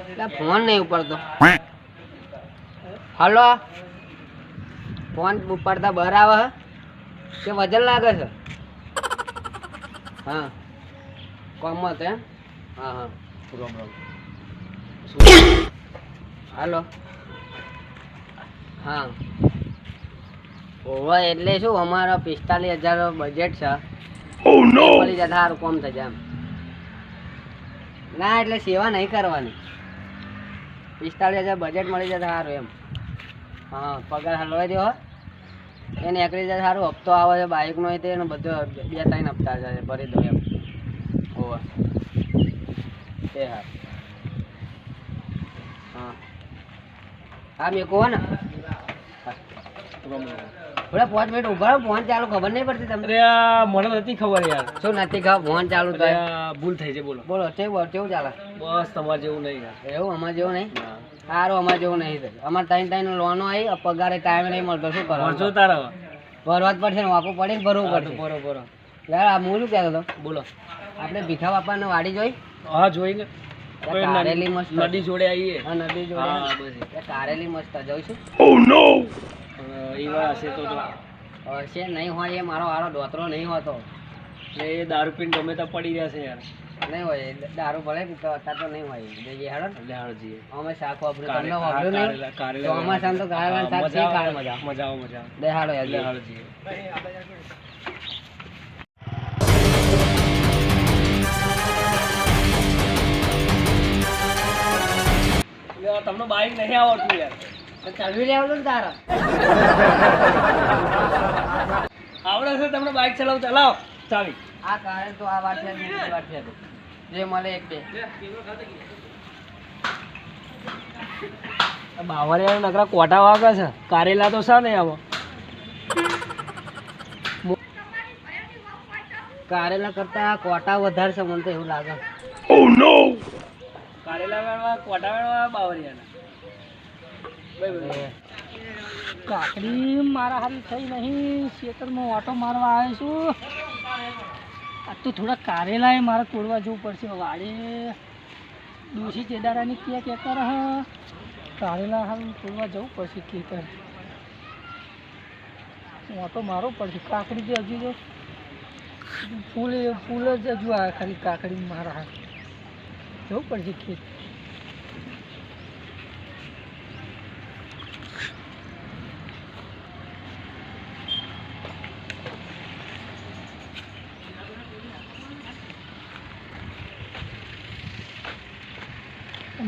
એટલે ફોન નહીં ઉપાડતો. Hello? Phone ઉપાડતા હે? કે વજન લાગે છે? હા. કોમત એમ હા? હા રામ રામ હાલો? હા. ઓવા એટલે શું અમારો પિસ્તાલીસ હજાર બજેટ છે? મળી જાય સારું કોમ થઈ જાય એમ. ના એટલે સેવા નહીં કરવાની. પિસ્તાલીસ હજાર બજેટ મળી જાય સારું એમ. હા, પગાર હલવાઈ દો એને નીકળી જાય સારું હપ્તો આવે છે બાઇકનો એ તેનો બધો બે ત્રણ હપ્તા છે, ભરી દો એમ. ઓવા એ હા હા. હા, મેં કહો ને. થોડા પાંચ મિનિટ ઊભા રહો ફોન ચાલુ ખબર નહીં પડતી તમને. અરે મને નથી ખબર યાર. શું નથી ખબર? ફોન ચાલુ થાય. ભૂલ થઈ છે બોલો. બોલો કેવું કેવું ચાલે? બસ તમારે જેવું નહીં યાર. એવું અમારે જેવું નહીં? ના. સારું અમારે જેવું નહીં થાય. અમારે ત્રણ ત્રણ લોનો આવી પગારે ટાઈમ નહીં મળતો. શું ભરજો તારા ભરવા જ પડશે ને વાપવું પડે ને ભરવું પડશે. બરોબર યાર આ હું શું કહેતો હતો? બોલો. આપણે ભીખા બાપાને વાડી જોઈ? હા જોઈને. કારેલી મસ્ત. નદી જોડે આવીએ નદી જોડે. હા બસ. ત્યાં કારેલી મસ્ત. જોઈશું? એવા હશે તો હશે નહીં હોય એ મારો હારો દોતરો નહીં હોતો. એટલે એ દારૂ પીને ગમે તો પડી રહ્યા છે યાર. નહીં હોય દારૂ ભલે પીતો અત્યારે તો નહીં હોય. જે હેડો એટલે હાલ અમે શાક વાપર્યું તમને વાપર્યું નહીં? કારેલા- કારેલા ચોમાસામાં તો કારેલાનું શાક છે કાળ મજા મજા મજા દેહાડો એટલે એટલે તમને બાઈક નહીં આવડતું યાર. તો ચલવી લેવાનું ને તારા. આવડે છે તમને બાઈક ચલાવ ચલાવો ચાવી. આ કારણ તો આ વાત છે વાત છે. જે મળે એક બે. બાવરિયા નકરા કોટા વાગે છે. કારેલા તો શા નહીં આવો? કારેલા કરતા કોટા વધારે છે મને તો એવું લાગે. કારેલા વેણવા કોટા વેણવા બાવરિયાના કાકડી મારા હારી થઈ નહીં. ખેતરમાં ઓટો મારવા આવ્યો છું. આ તો થોડા કારેલા એ મારે તોડવા જવું પડશે. વાડે. દોશી ચેડારાની ક્યાં કરે હ? કારેલા હાલ તોડવા જવું પડશે ખેતર. ઓટો મારવો પડશે. કાકડી જે હજુ જો ફૂલ ફૂલ જ હજુ આ ખાલી કાકડી મારા હાથ. જવું પડશે ખેત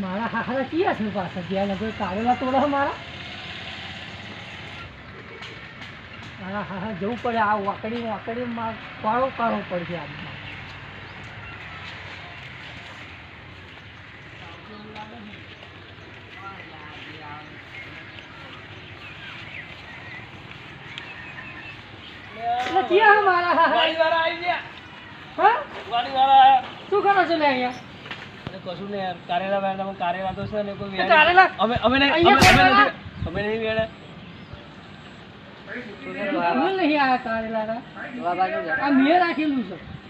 મારા હારા ક્યાં છે પાછા? ત્યાં લગો કારેલા તોડે મારા. મારા હારા જવું પડે આ વાકડી વાકડી માં કાળો કાળો પડશે આ ક્યાં મારા હારા ગાડીવાળા આવી ગયા. હા? ગાડીવાળા વાળા શું કરો છો લે અહીંયા? કશું નહીં યાર. કારેલા વેણવામાં કારેલા તો છે ને કોઈ કારેલા- અમે અમે નહીં અમે અમે નથી અમે નહીં વેણે ફૂલ નહીં આયા કારેલાના જોવા બાજુ છે. આ મેં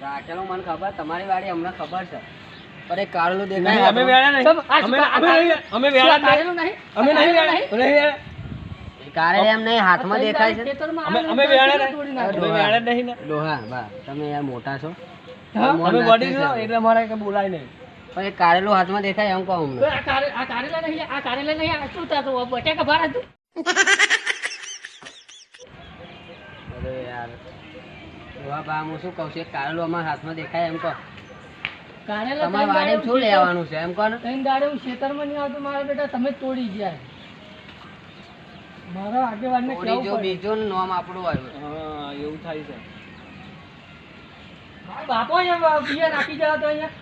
રાખેલું મને ખબર. તમારી વાડી અમને ખબર છે. એક દેખાય અમે વેણે નહીં. અમે અમે નહીં અમે શું આ વેણે કારેલું નહીં? અમે નહીં કારેલું નહીં? વેણે કારેલા એમ નહીં હાથમાં દેખાય છે. અમે અમે છે, નહીં. અમે વેણે નહીં ને. ડોહા બા તમે યાર મોટા છો. અમે બોડી છો એટલે મારે કે બોલાય નહીં. પણ એક કારેલું હાથમાં દેખાય એમ કહું હું આ કારે- આ કારેલા નહીં આ કારેલા નહીં આ શું થતું? આ બટાકા ભાર હતું અરે યાર જોવા બા હું શું કહું છું કારેલું અમારા હાથમાં દેખાય એમ કહો. કારેલા તમારી વાડી શું લેવાનું છે એમ કહો ને? ત્રણ દાડે હું ખેતરમાં નહીં આવતો મારા બેટા તમે તોડી ગયા. મારા આગેવાનને થોડી કહેવું જો પડે. બીજું નામ આપણું આવ્યું. હા એવું થાય છે. બાપો અહીંયા બિયા નાખી જવા તો અહીંયા.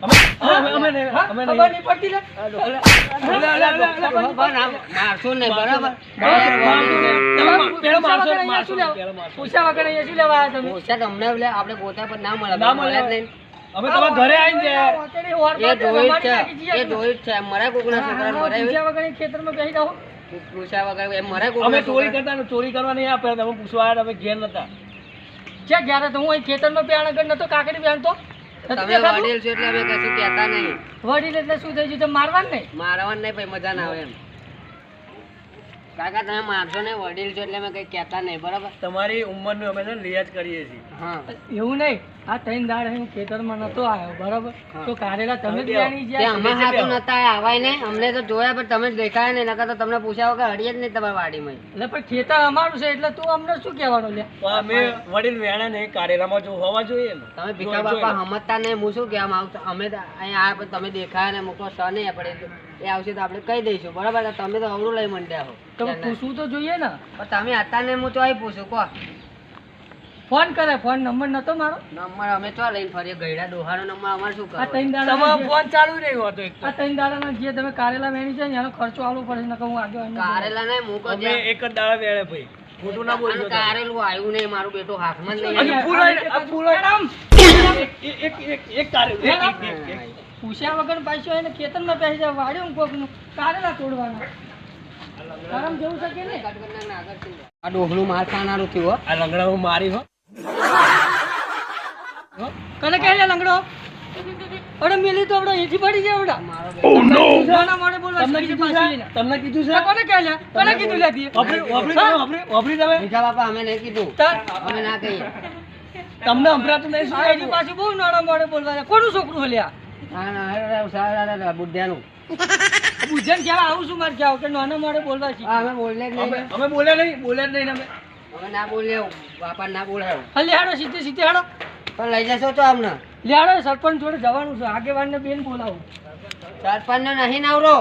અમે અમે અમે ખબર નહીં. નહીં પડતી લે અલે, અલે, અલે, અલે, અલે, ડોહા બા ના- મારશું નહીં બરાબર? પેલો મારશો, પૂછ્યા વગર અહીંયા મારશો, શું લેવા? પેલો મારશો. પૂછ્યા વગર અહીંયા શું લેવા આવ્યા તમે? ઓછા તમને એટલે આપણે પોતા પર ના મળે ના મળે જ નહીં. અમે તમારા ઘરે આવીને એ રમાડી છે એ તમે. છે મરે કોકના છોકરા હા, વગર ખેતરમાં બેસી પૂછ્યા વગર એમ મરે અમે ચોરી કરતા ચોરી કરવા નહીં આપ્યા તમે પૂછવા આવ્યા તમે ઘેર નતા. જ્યાં ગયા તો હું અહીં ખેતરમાં પ્યાણ આગળ નતો કાકડી પ્યાણ તો? તમે વડીલ છો એટલે અમે કશું કહેતા નહીં. વડીલ એટલે શું થઈ ગયું? તો મારવાનું નહીં? મારવાનું નહીં મજા ના આવે એમ. કાકા તમે મારશો ને વડીલ છો એટલે અમે કઈ કહેતા નહીં બરાબર? તમારી ઉંમરનું અમે રિયાજ કરીએ છીએ. હા. એવું નહીં? આ ત્રણ દાડ હું ખેતરમાં નતો આવ્યો બરાબર? તો કારેલા તમે જ વેણી ગયા અમે હાથો નતા આવાય ને અમને તો જોયા પણ તમે જ દેખાયા ને નકર તો તમને પૂછ્યા કે હડીએ જ નહીં તમારા વાડીમાં. એટલે પણ ખેતર અમારું છે એટલે તું અમને શું કહેવાનું લે? અમે વડીલ વેણા ને કારેલામાં જો હોવા જોઈએ ને તમે ભીખા બાપા સમજતા ને. હું શું કહેવા માંગતો અમે અહીંયા આ તમે દેખાયા ને મૂકો સ નહીં આપણે એ આવશે તો આપણે કહી દઈશું બરાબર? તમે તો અવરું લઈ મંડ્યા હો. તો? પૂછવું તો જોઈએ ને. તમે હતા ને હું તો અહીં પૂછું કહો. ફોન કરે ફોન નંબર નતો મારો? નંબર અમે તો લઈને ફરીએ ગઈડા ડોહાનો નંબર અમાર શું આ કરવો દાડા તમારો ફોન ચાલુ રહ્યો હતો એક આ ત્રણ દાડાના જે તમે કારેલા વેણી છે ને એનો ખર્ચો આલવો પડશે નકર હું આગળ કારેલા નહીં મૂકો અમે એક જ દાડા વેળે ભાઈ. ખોટું ના બોલજો કારેલું આવ્યું નહીં મારું બેટો હાથમાં જ નહીં. પૂરો મેડમ, એક- એક- એક- એક કારેલું, એક- એક-. પૂછ્યા વગર પાછો એને ખેતરમાં બેસી જાય વાડ્યું કોકનું કારેલા તોડવાના. શરમ જેવું છે કે નહીં? આ ડોહલું માર ખાનારું થયું હો. આ લંગડા હું મારી હો? કને કહે લંગડો? અરે મિલી તો આપડો એથી પડી જાય આપડા. ઓ નો નાના મોઢે બોલવા તમને કીધું છે? તમને કીધું છે? કોને કહે લે? કોને કીધું લે તી? વાપરી વાપરી તમે વાપરી વાપરી તમે? મીઠા બાપા અમે નહીં કીધું. તાર અમે ના કહીએ. તમને સંભળાતું નહીં શું એની પાછું બહુ નાના મોડે બોલવા. કોનું છોકરું હલ્યા ના ના અરે, સારા, અરે, બુદ્ધિયાનું પૂછે આવું છું મારે? ક્યાં? કે નાના મોડે બોલવા શીખ અમે બોલે નહીં. અમે બોલે અમે બોલ્યા નહીં બોલે નહીં અમે. અમે ના બોલ્યો બાપા ના બોલાયો હલે હાડો સીધે સીધે હાડો. પણ લઈ જશો તો અમને લેહાડો સરપંચ જોડે જવાનું છે. આગેવાન ને બેન બોલાવો. સરપંચ ને નહીં નવરો.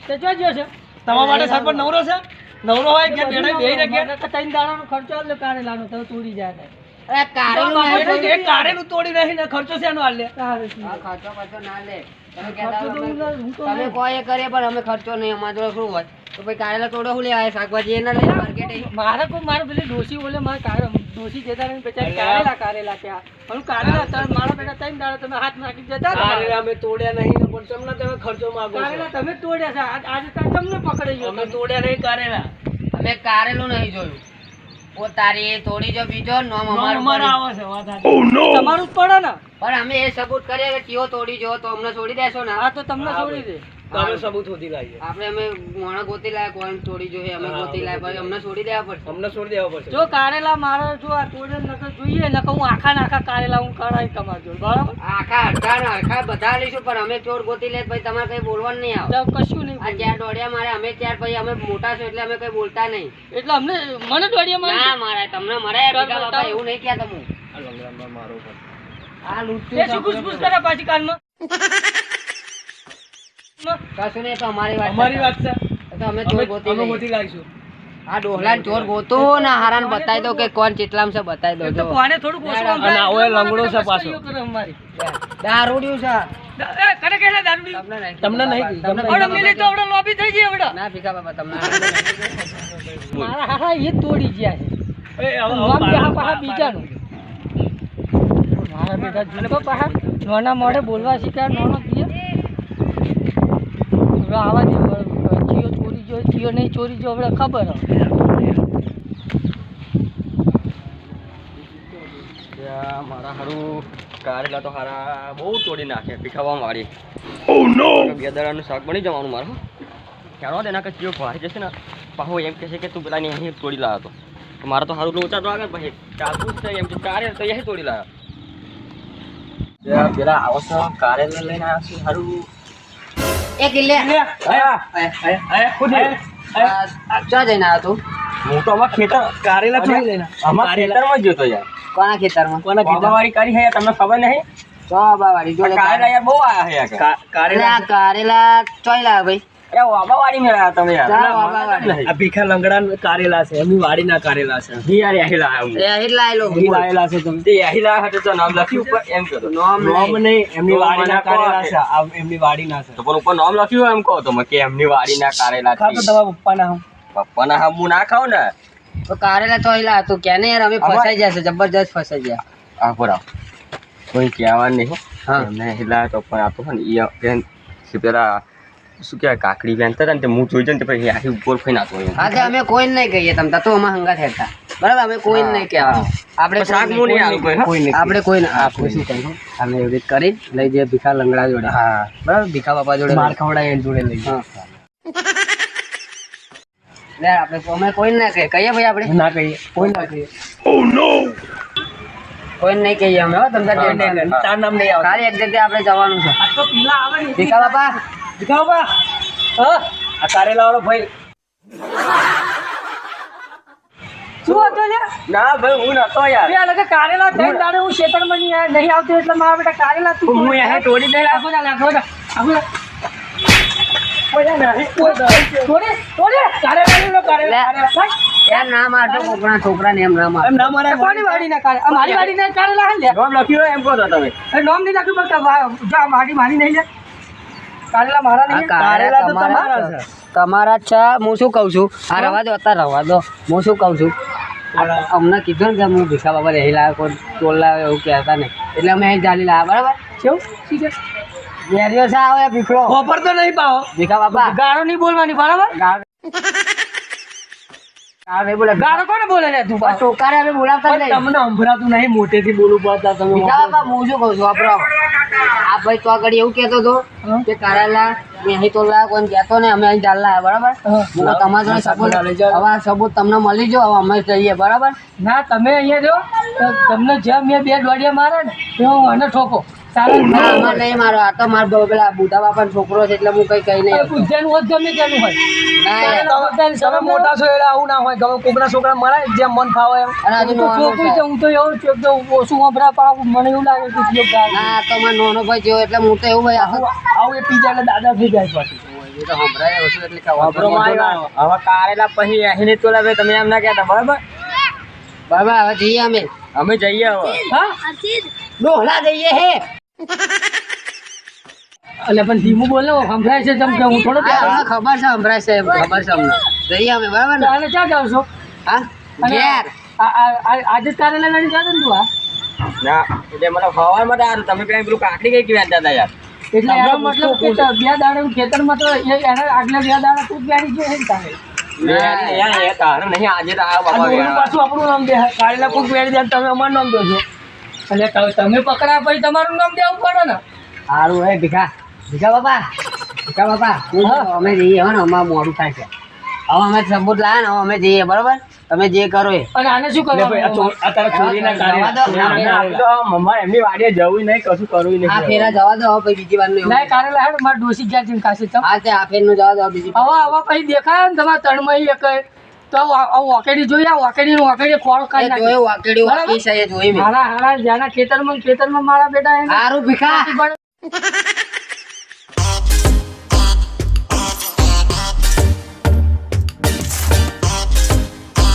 તે જો જો છે. તમારા માટે સરપંચ નવરો છે? નવરો હોય કે બેડા બેહી ને કે મને દાડાનો ખર્ચો આલે કારેલાનો તો તોડી જાય અરે કારેલું નહીં કારેલું તોડી નહીં ને ખર્ચો છે એનો હાલ? લે તારે શું? હા, ખર્ચો બરચો ના લે. તમે કહેતા ખર્ચો તો હોય હું ના- હું તો તમે ના- કોઈ એ કરીએ પણ અમે ખર્ચો નહીં અમારે શું હોય? તો ભાઈ કારેલા તોડો શું લેવા શાકભાજી એના લઈ માર્કેટ મારે કોઈ મારે પેલી ડોસી બોલે મારે કારે ડોસી જતા રહીને બેચારી. કારેલા કારેલા ત્યાં પણ કારેલા તાર મારા બેટા ત્રણ દાડા તમે હાથ નાખી જતા. કારેલા અમે તોડ્યા નહીં પણ તમને તમે ખર્ચો માંગો કારેલા તમે તોડ્યા છે. આજે તાર તમને પકડી ગયો અમે તોડ્યા નહીં કારેલા. અમે કારેલું નહીં જોયું. ઓ તારી એ તોડી જો બીજો નોમ અમારું. આવે છે વાત સાચી. તમારું પડે ને. પણ અમે એ સપોર્ટ કરીએ કે કયો તોડી જો તો અમને છોડી દેશો ને. આ તો તમને છોડી દે. તો અમે સબૂત હોતી લાવીએ. આપણે અમે મોણા ગોતી લાયા કોણ તોડી જોઈએ અમે ગોતી લાયા પછી અમને છોડી દેવા પડશે. અમને છોડી દેવા પડશે. જો કારેલા મારે જો આ તોડે નકર જોઈએ નકર હું આખા નાખા કારેલા હું કરાવી તમારા જોડે બરાબર? આખા અડધા આખા બધા લઈશું પણ અમે ચોર ગોતી લે પછી તમારે કઈ બોલવાનું નહીં આવે. કશું નહીં આ જ્યાં દોડ્યા મારે અમે ત્યાર પછી અમે મોટા છો એટલે અમે કઈ બોલતા નહીં. એટલે અમને મને દોડીએ ના મારે મારે તમને મરાય એવું નહીં ક્યાં તમે આ મારો કરે પાછી કાનમાં? કશું નહીં તો અમારી વાત અમારી વાત છે. તો અમે ચોર ગોતી અમે ગોતી લાવીશું. આ ડોહલા ચોર ગોતો ને હારાને બતાવી દો કે કોણ ચેટલામ છે બતાવી દો એ તો જો કોને થોડુંક ઓછું અને આવો લંગડો છે પાછો. મસ્કરીઓ કરે અમારી. દારૂડિયું છે. એ, કને કહેલા તમને નહીં તમને નહીં તમને તમને આવડે મિલી તો આવડે લોબી થઈ ગઈ આવડે. ના ભીખા બાપા તમને મારા હારા એ તોડી ગયા છે. એ હવે- હવે નામ પાડો, પાહા બીજાનું. મારા બેટા જૂનો પાહા નાના મોઢે બોલવા શીખ્યા નાનો હવે આવા દે જીઓ ચોરી જો ચિયો નહીં ચોરી જો હવે ખબર મારા હારું કારેલા તો હારા બહુ તોડી નાખ્યા પીખાવા વાળી બે દાડાનું શાક બની જવાનું મારું હો. એના કે ચિયો ભાઈ જશે ને પાહો એમ કહે છે કે તું પેલા ને અહીં તોડી લાવ્યો હતો મારે તો સારું લોચા તો આગળ પછી જ છે એમ કે કારેલ તો અહીં તોડી લાવ્યો પેલા આવો છો કારેલા લઈને આવ્યો છું હારું. એ કિલ્લે ખુદ. જઈને આવ્યો તું? હું તો અમાર ખેતર કારેલા થોડી લઈને અમારા ખેતરમાં જ જોતો યાર. કોના ખેતરમાં? કોના? બાબાવાળી કરી હે તમને ખબર નહીં? ચો બાવાડી જો કારેલા યાર બહુ આયા હે કારેલા કારેલા લાવ ભાઈ. ભીખા લંગડા કારેલા છે એમની છે. આયલો. છે તમે. તે નામ લખ્યું ઉપર એમ કરો. નોમ નોમ નહીં. નહીં એમની તો વાડીના કારેલા કે- છે આ એમની વાડીના છે. તો પણ ઉપર નામ લખ્યું એમ કહો તો કે એમની વાડીના કારેલા ખાવ તો તમારા પપ્પાના હમ. પપ્પાના હા હું ના ખાવ ને? તો કારેલા તો લાવ તું કે ને યાર અમે ફસાઈ જશે જબરજસ્ત ફસાઈ ગયા. આ બરાબર કોઈ કહેવાનું નહીં હા. મેં હિલા તો પણ આપો ને એ પેલા શું કહેવાય કાકડી બેનતા હતા ને તે હું જોઈ જાય ને તે પછી આખી ઉપર ફઈ નાખતો હા તે અમે કોઈ નહીં કહીએ તમ તાર તો અમાર હંગાત હેઠા બરાબર અમે કોઈ નહીં કહેવાનું. આપણે શાક કોઈ મું નહીં નહીં, આલું કોઈ, હા? આપણે કોઈ ના આપણે શું કહીશું અમે એવી રીતે કરી લઈ જઈએ ભીખા લંગડા જોડે. હા. બરાબર ભીખા બાપા જોડે. માર ખવડાય એની જોડે લઈ હા. લે આપણે અમે કોઈ ના કહીએ. કહીએ ભાઈ આપણે? ના કહીએ. કોઈ ના કહીએ. કોઈ નહીં કહીએ અમે હો તમને હા, ના, ના, તાર નામ નહીં આવતું. ખાલી એક જગ્યાએ આપણે જવાનું છે. આ તો પેલા આવે ને ભીખા બાપા? દીખાઓ બા હા આ કારેલા વાળો ભાઈ શું હતું ના ભાઈ હું નતો યાર. બે લગે કારેલા થઈને તારે હું નહીં આ- નહીં આવતો એટલે મારા બેટા કારેલા તું હું અહીંયા તોડી દઈ આખો જા આખો જા એમ ના મારતો કોકના છોકરાને એમ ના મારતો એમ મારે. કોની કારે? આ મારી વાડીના કારેલા હે લે લખ્યું એમ કહો તમે. એ નોમ નહીં લખ્યું મારી મારી નહીં લે. કારેલા મારા નહીં કારેલા કારેલા તો તમારા છે. તમારા છે હું શું કહું છું? આ રવા દો અત્યારે રવા દો. હું શું કહું છું? અમને કીધું ને કે હું ભીખા બાબા રહી લાવ્યો કોઈ ટોલ લાવ્યો એવું કહેતા નહીં. એટલે અમે અહીં ચાલી લાવ્યા બરાબર? કેવું? શી છે? વેરીઓ આવે ભીખડો ખોપર તો નહીં પાવો ભીખા બાપા ગાળો નહીં બોલવાની બરાબર? ગાળ ગાળ કોને બોલે લે તું બોલાવતા નહીં. તમને સંભળાતું નહીં મોટેથી બોલવું પડતા તમે બાપા હું શું કહું છું આપણો આ ભાઈ તો આગળ એવું કહેતો હતો કે કારેલા મેં અહીં તો લાવ્યા કોઈ કહેતો ને અમે અહીં ચાલ લાવ્યા બરાબર? હા. તમારા સબૂત હવે આ તમને મળી જો હવે અમે જઈએ બરાબર? ના તમે અહીંયા જો તમને જેમ મેં બે દોડિયા મારે ને એવો હું ઠોકો. અમારે નહીં મારો આ તો મારો પેલા બુધા બાપાનો છોકરો છે એટલે હું કઈ કઈ નહીં પૂજાનું હોત ગમે તેનું હોય. ના યાર. જવાબદારી તમે મોટા. છો એટલે આવું ના હોય. ગમે કોકના છોકરા મળે જેમ મન ફાવે એમ. છોકરી છે. હું તો એવો છું એકદમ ઓછું વાપરા પાડું મને એવું લાગે કે ઉપયોગ ના તો મારો નાનો ભાઈ જેવો એટલે હું તો એવું ભાઈ આવું. આવું એ પીજા એટલે દાદા થઈ જાય પછી. હવે કારેલા પછી અહીં ને તોલા તમે એમ ના કહેતા બરાબર? બાબા હવે જઈએ અમે. અમે જઈએ હવે. હા? ડોહલા જઈએ હે. એટલે પણ ધીમું બોલો સંભળાય છે તમ કે હું થોડો ખબર છે સંભળાય છે ખબર છે અમને. જઈએ અમે બરાબર ને? અને ક્યાં જાવ છો? હા ઘેર. આ- આ- આ- આજે જ કારેલા લઈને જાતો તું આ? ના એટલે મને ખબર માટે આ તમે પેલા પેલું કાકડી કઈ કહેતા હતા યાર? એટલે એનો મતલબ કે બે દાડે ખેતર ખેતરમાં તો એ એને આગલા બે દાડા તું જ જો ગયો છે ને તારે. યાર, યાર, એ તારે નહીં. આજે તો આ બાપા. પાછું આપણું નામ દે કારેલા કોક બેડી દે તમે અમારું નામ દો છો. એટલે તમે- તમે પકડા પછી તમારું નામ દેવું પડે ને. સારું હે ભીખા. ભીખા બાપા. ભીખા બાપા. હા. અમે જઈએ હો ને અમારે મોડું થાય છે. હવે અમે સબૂત લાવે ને હવે અમે જઈએ બરોબર? તમે જે કરો એ. અને આને શું કરો ભાઈ, આ તારા ચોરીના ના, મમ્મા એમની વાડીએ જવું નહીં કશું કરવું નહીં. આ ફેરા જવા દો હવે પછી બીજી વાર નહીં નહીં કારેલા હેડ મારે ડોસી ગયા છે કાશે તો. હા તે આ ફેરનું જવા દો બીજી હવે હવે પછી દેખાય ને તમારા તણમય એક તો વાકેડી જોઈ આ વાકેડી વાકેડી ખોળ કાઢી નાખી. જોયું વાકેડી વાકી છે જોઈ મેં હારા હારા જ્યાંના ખેતરમાં ખેતરમાં મારા બેટા હે સારું ભીખા.